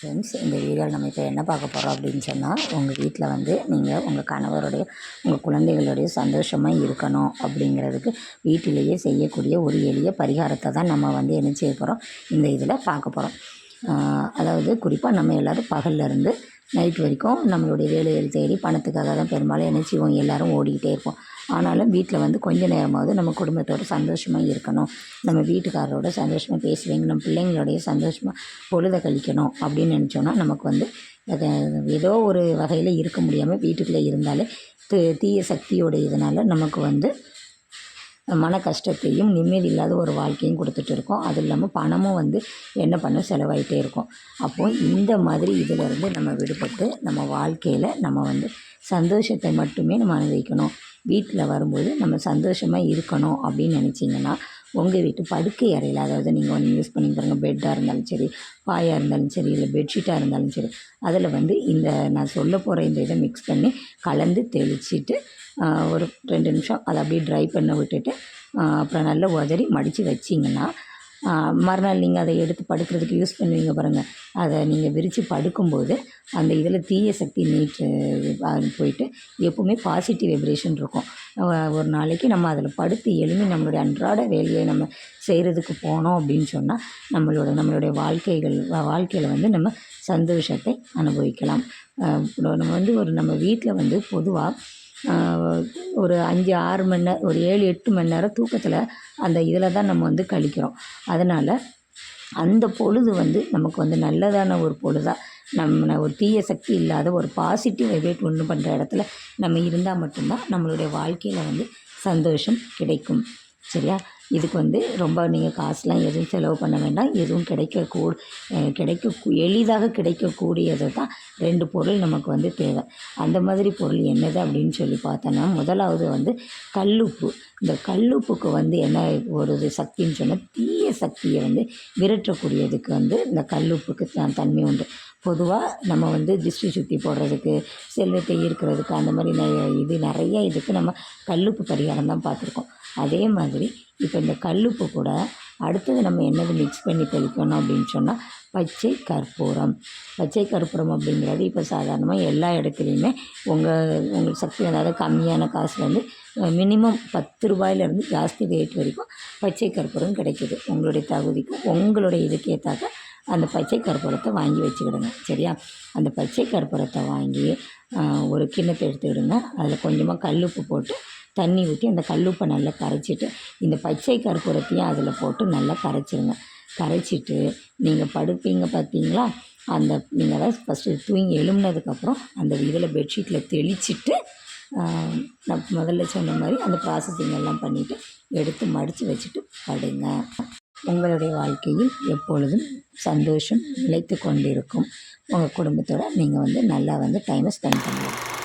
Friends இந்த வீடியோவில் நம்ம இப்போ என்ன பார்க்க போகிறோம் அப்படின்னு சொன்னால் உங்கள் வீட்டில் வந்து நீங்கள் உங்கள் கணவருடைய உங்கள் குழந்தைகளுடைய சந்தோஷமாக இருக்கணும் அப்படிங்கிறதுக்கு வீட்டிலேயே செய்யக்கூடிய ஒரு எளிய பரிகாரத்தை தான் நம்ம வந்து என்ன செய்ய போகிறோம் இந்த இதில் பார்க்க போகிறோம் அதாவது குறிப்பாக நம்ம எல்லோரும் பகல்லேருந்து நைட் வரைக்கும் நம்மளுடைய வேலைகள் தேடி பணத்துக்காக தான் பெரும்பாலும் என்ன செய்வோம் எல்லோரும் ஓடிக்கிட்டே இருப்போம். ஆனாலும் வீட்டில் வந்து கொஞ்ச நேரமாவது நம்ம குடும்பத்தோட சந்தோஷமாக இருக்கணும். நம்ம வீட்டுக்காரரோட சந்தோஷமாக பேசுவீங்க நம்ம பிள்ளைங்களோடைய சந்தோஷமாக பொழுதை கழிக்கணும் அப்படின்னு நினச்சோன்னா நமக்கு வந்து ஏதோ ஒரு வகையில் இருக்க முடியாமல் வீட்டுக்குள்ளே இருந்தாலே தீ தீய சக்தியோட இதனால் நமக்கு வந்து மன கஷ்டத்தையும் நிம்மதி இல்லாத ஒரு வாழ்க்கையும் கொடுத்துட்டு இருக்கோம். அதுவும் இல்லாமல் பணமும் வந்து என்ன பண்ண செலவாகிட்டே இருக்கும். அப்போது இந்த மாதிரி இதிலிருந்து நம்ம விடுபட்டு நம்ம வாழ்க்கையில் நம்ம வந்து சந்தோஷத்தை மட்டுமே நம்ம அனுபவிக்கணும். வீட்டில் வரும்போது நம்ம சந்தோஷமாக இருக்கணும் அப்படின்னு நினச்சிங்கன்னா உங்கள் வீட்டு படுக்கை அறையில் அதாவது நீங்கள் ஒன்று யூஸ் பண்ணி பாருங்கள் பெட்டாக இருந்தாலும் சரி பாயாக இருந்தாலும் சரி இல்லை பெட்ஷீட்டாக இருந்தாலும் சரி அதில் வந்து இந்த நான் சொல்ல போகிற இந்த இதை மிக்ஸ் பண்ணி கலந்து தெளிச்சிட்டு ஒரு ரெண்டு நிமிஷம் அதை அப்படியே ட்ரை பண்ண விட்டுட்டு அப்புறம் நல்லா உதறி மடித்து வச்சிங்கன்னா மறுநாள் நீங்கள் அதை எடுத்து படுக்கிறதுக்கு யூஸ் பண்ணுவீங்க பாருங்கள் அதை நீங்கள் விரித்து படுக்கும்போது அந்த இதில் தீய சக்தி நீட்டு போயிட்டு எப்போவுமே பாசிட்டிவ் வைப்ரேஷன் இருக்கும். ஒரு நாளைக்கு நம்ம அதில் படுத்து எழுமி நம்மளுடைய அன்றாட வேலையை நம்ம செய்கிறதுக்கு போனோம் அப்படின்னு சொன்னால் நம்மளோட நம்மளுடைய வாழ்க்கைகள் வாழ்க்கையில் வந்து நம்ம சந்தோஷத்தை அனுபவிக்கலாம். நம்ம வந்து ஒரு நம்ம வீட்டில் வந்து பொதுவாக ஒரு அஞ்சு ஆறு மணி நேரம் ஒரு ஏழு எட்டு மணி நேரம் தூக்கத்தில் அந்த இதில் தான் நம்ம வந்து கழிக்கிறோம். அதனால் அந்த பொழுது வந்து நமக்கு வந்து நல்லதான ஒரு பொழுதாக நம்ம ஒரு தீய சக்தி இல்லாத ஒரு பாசிட்டிவ் வைப்ரேட் ஒன்று பண்ணுற இடத்துல நம்ம இருந்தால் மட்டும்தான் நம்மளுடைய வாழ்க்கையில் வந்து சந்தோஷம் கிடைக்கும். சரியா? இதுக்கு வந்து ரொம்ப நீங்கள் காசுலாம் எதுவும் செலவு பண்ண வேண்டாம். எதுவும் கிடைக்கக்கூ கிடைக்க எளிதாக கிடைக்கக்கூடியது தான் ரெண்டு பொருள் நமக்கு வந்து தேவை. அந்த மாதிரி பொருள் என்னது அப்படின்னு சொல்லி பார்த்தோன்னா முதலாவது வந்து கல்லுப்பு. இந்த கல்லுப்புக்கு வந்து என்ன ஒரு சக்தின்னு சொன்னால் தீய சக்தியை வந்து விரட்டக்கூடியதுக்கு வந்து இந்த கல்லுப்புக்கு த தன்மை உண்டு. பொதுவாக நம்ம வந்து திஷ்டி சுற்றி போடுறதுக்கு செல்வத்தை ஈர்க்கிறதுக்கு அந்த மாதிரி இது நிறைய இதுக்கு நம்ம கல்லுப்பு பரிகாரம் தான் பார்த்துருக்கோம். அதே மாதிரி இப்போ இந்த கல்லுப்பு கூட அடுத்தது நம்ம என்னது மிக்ஸ் பண்ணி தெளிக்கணும் அப்படின்னு சொன்னால் பச்சை கற்பூரம். பச்சை கற்பூரம் அப்படிங்கிறது இப்போ சாதாரணமாக எல்லா இடத்துலையுமே உங்கள் உங்களுக்கு சக்தி அதாவது கம்மியான காசுலேருந்து மினிமம் பத்து ரூபாயிலேருந்து ஜாஸ்தி ரேட் வரைக்கும் பச்சை கற்பூரம் கிடைக்கிது. உங்களுடைய தகுதிக்கும் உங்களுடைய இதுக்கு ஏற்றாக்க அந்த பச்சை கற்பூரத்தை வாங்கி வச்சுக்கிடுங்க. சரியா? அந்த பச்சை கற்பூரத்தை வாங்கி ஒரு கிண்ணத்தை எடுத்துக்கிடுங்க. அதில் கொஞ்சமாக கல்லுப்பு போட்டு தண்ணி ஊற்றி அந்த கல்லுப்பை நல்லா கரைச்சிட்டு இந்த பச்சை கற்பூரத்தையும் அதில் போட்டு நல்லா கரைச்சிருங்க. கரைச்சிட்டு நீங்கள் படுப்பீங்க பார்த்தீங்களா அந்த நீங்கள் அதாவது ஃபஸ்ட்டு தூங்கி எழும்புனதுக்கப்புறம் அந்த இதில் பெட்ஷீட்டில் தெளிச்சிட்டு நான் முதல்ல சொன்ன மாதிரி அந்த ப்ராசஸிங் எல்லாம் பண்ணிவிட்டு எடுத்து மடித்து வச்சுட்டு படுங்க. உங்களுடைய வாழ்க்கையில் எப்பொழுதும் சந்தோஷம் நிலைத்து கொண்டிருக்கும். உங்கள் குடும்பத்தோடு நீங்கள் வந்து நல்லா வந்து டைமை ஸ்பெண்ட் பண்ணலாம்